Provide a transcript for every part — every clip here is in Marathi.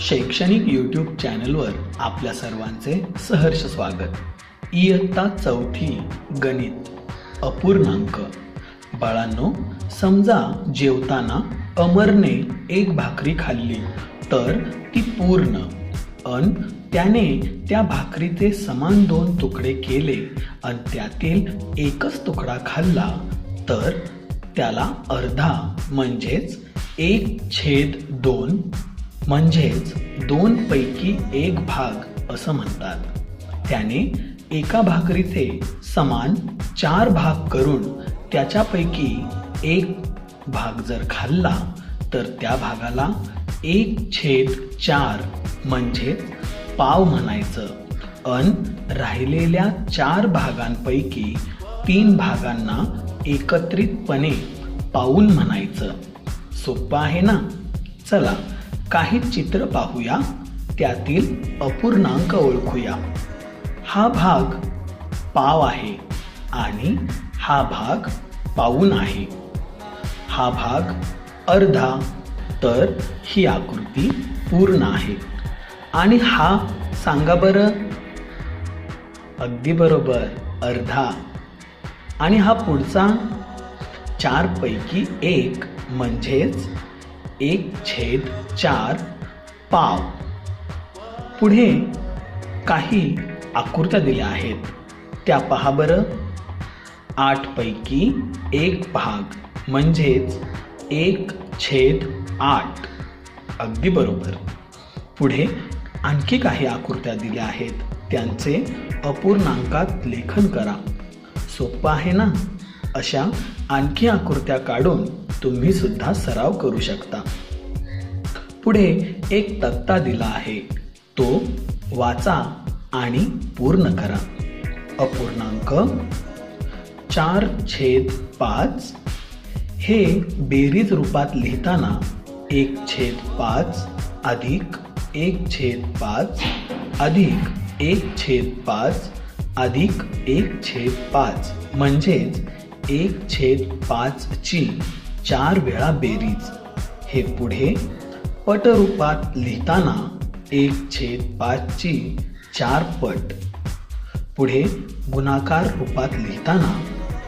शैक्षणिक यूट्यूब चॅनलवर आपल्या सर्वांचे सहर्ष स्वागत. इयत्ता चौथी गणित अपूर्णांक. बाळांनो समजा जेवताना अमरने एक भाकरी खाल्ली तर ती पूर्ण. अन त्याने त्या भाकरीचे समान दोन तुकडे केले आणि त्यातील एकच तुकडा खाल्ला तर त्याला अर्धा म्हणजेच एक छेद दोन म्हणजेच दोन पैकी एक भाग असं म्हणतात. त्याने एका भाकरीचे समान चार भाग करून त्याच्यापैकी एक भाग जर खाल्ला तर त्या भागाला एक छेद चार म्हणजेच पाव म्हणायचं. अन राहिलेल्या चार भागांपैकी तीन भागांना एकत्रितपणे पाऊन म्हणायचं. सोपं आहे ना? चला काही चित्र पाहूया त्यातील अपूर्णांक ओळखूया. हा भाग पाव आहे आणि हा भाग पाऊन आहे. हा भाग अर्धा तर ही आकृती पूर्ण आहे. आणि हा सांगा बरं. अगदी बरोबर अर्धा. आणि हा पुढचा चारपैकी एक म्हणजेच एक छेद चार पाव. पुढे काही आकृत्या दिल्या आहेत. त्या पहा बरं. आठपैकी एक भाग म्हणजेच एक छेद आठ. अगदी बरोबर. पुढे आणखी काही आकृत्या दिल्या आहेत. त्यांचे अपूर्णांकात लेखन करा. सोपं आहे ना? अशा आणखी आकृत्या काढून तुम्ही सुद्धा सराव करू शकता. पुढे एक तक्ता दिला आहे. तो वाचा आणि पूर्ण करा. अपूर्णांक चार छेद पाच. हे बेरीज रूपात लिहिताना एक छेद पाच अधिक एक छेद पाच अधिक एक छेद पाच अधिक एक छेद पाच. म्हणजेच एक छेद पाचची चार वेळा बेरीज. हे पुढे पटरूपात लिहिताना एक छेद पाचची चार पट. पुढे गुणाकार रूपात लिहिताना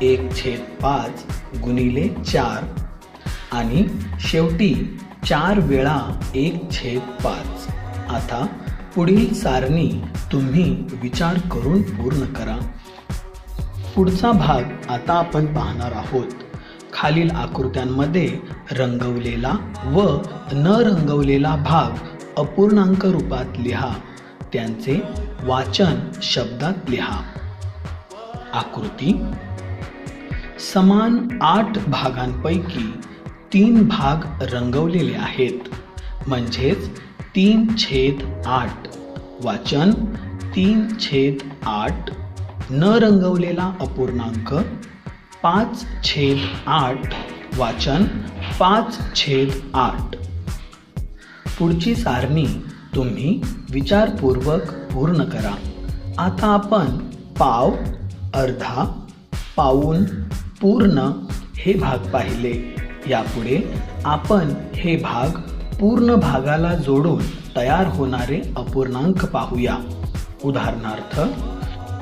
एक छेद पाच गुणिले चार. आणि शेवटी चार वेळा एक छेद पाच. आता पुढील सारणी तुम्ही विचार करून पूर्ण करा. पुढचा भाग आता आपण पाहणार आहोत. खालील आकृत्यांमध्ये रंगवलेला व न रंगवलेला भाग अपूर्णांक रूपात लिहा. त्यांचे वाचन शब्दात लिहा. आकृती. समान आठ भागांपैकी तीन भाग रंगवलेले आहेत. म्हणजेच तीन छेद आठ. वाचन तीन छेद आठ. न रंगवलेला अपूर्णांक पाच छेद आठ वाचन पाच छेद आठ. पुढची सारणी तुम्ही विचारपूर्वक पूर्ण करा. आता आपण पाव अर्धा पाऊन पूर्ण हे भाग पाहिले. यापुढे आपण हे भाग पूर्ण भागाला जोडून तयार होणारे अपूर्णांक पाहूया. उदाहरणार्थ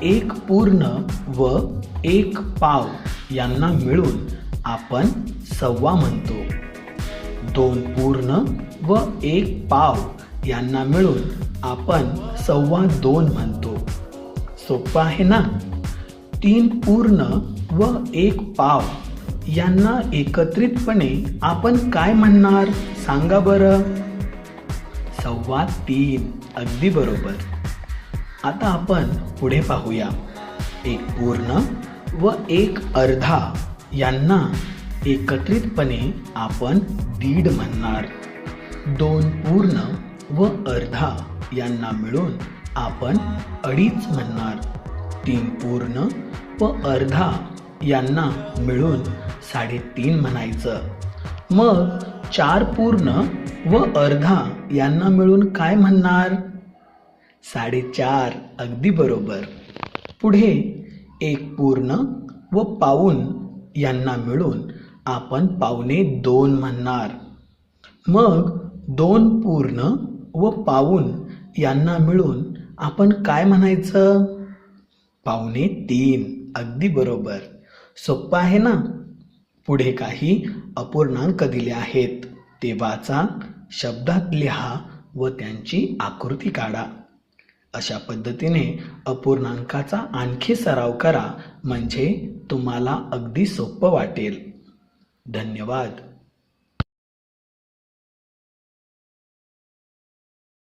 एक पूर्ण व एक पाव यांना मिळून आपण सव्वा म्हणतो. दोन पूर्ण व एक पाव यांना मिळून आपण सव्वा दोन म्हणतो. सोपं आहे ना? तीन पूर्ण व एक पाव यांना एकत्रितपणे आपण काय म्हणणार? सांगा बरं. सव्वा तीन. अगदी बरोबर. आता आपण पुढे पाहूया. एक पूर्ण व एक अर्धा यांना एकत्रितपणे आपण दीड म्हणणार. दोन पूर्ण व अर्धा यांना मिळून आपण अडीच म्हणणार. तीन पूर्ण व अर्धा यांना मिळून साडेतीन म्हणायचं. मग चार पूर्ण व अर्धा यांना मिळून काय म्हणणार? साडेचार अगदी बरोबर. पुढे एक पूर्ण व पाऊन यांना मिळून आपण पावणे दोन म्हणणार. मग दोन पूर्ण व पाऊण यांना मिळून आपण काय म्हणायचं? पावणे तीन. अगदी बरोबर. सोप्पं आहे ना? पुढे काही अपूर्णांक दिले आहेत. ते वाचा शब्दात लिहा व त्यांची आकृती काढा. अशा पद्धतीने अपूर्णांकाचा आणखी सराव करा. म्हणजे तुम्हाला अगदी सोपं वाटेल. धन्यवाद.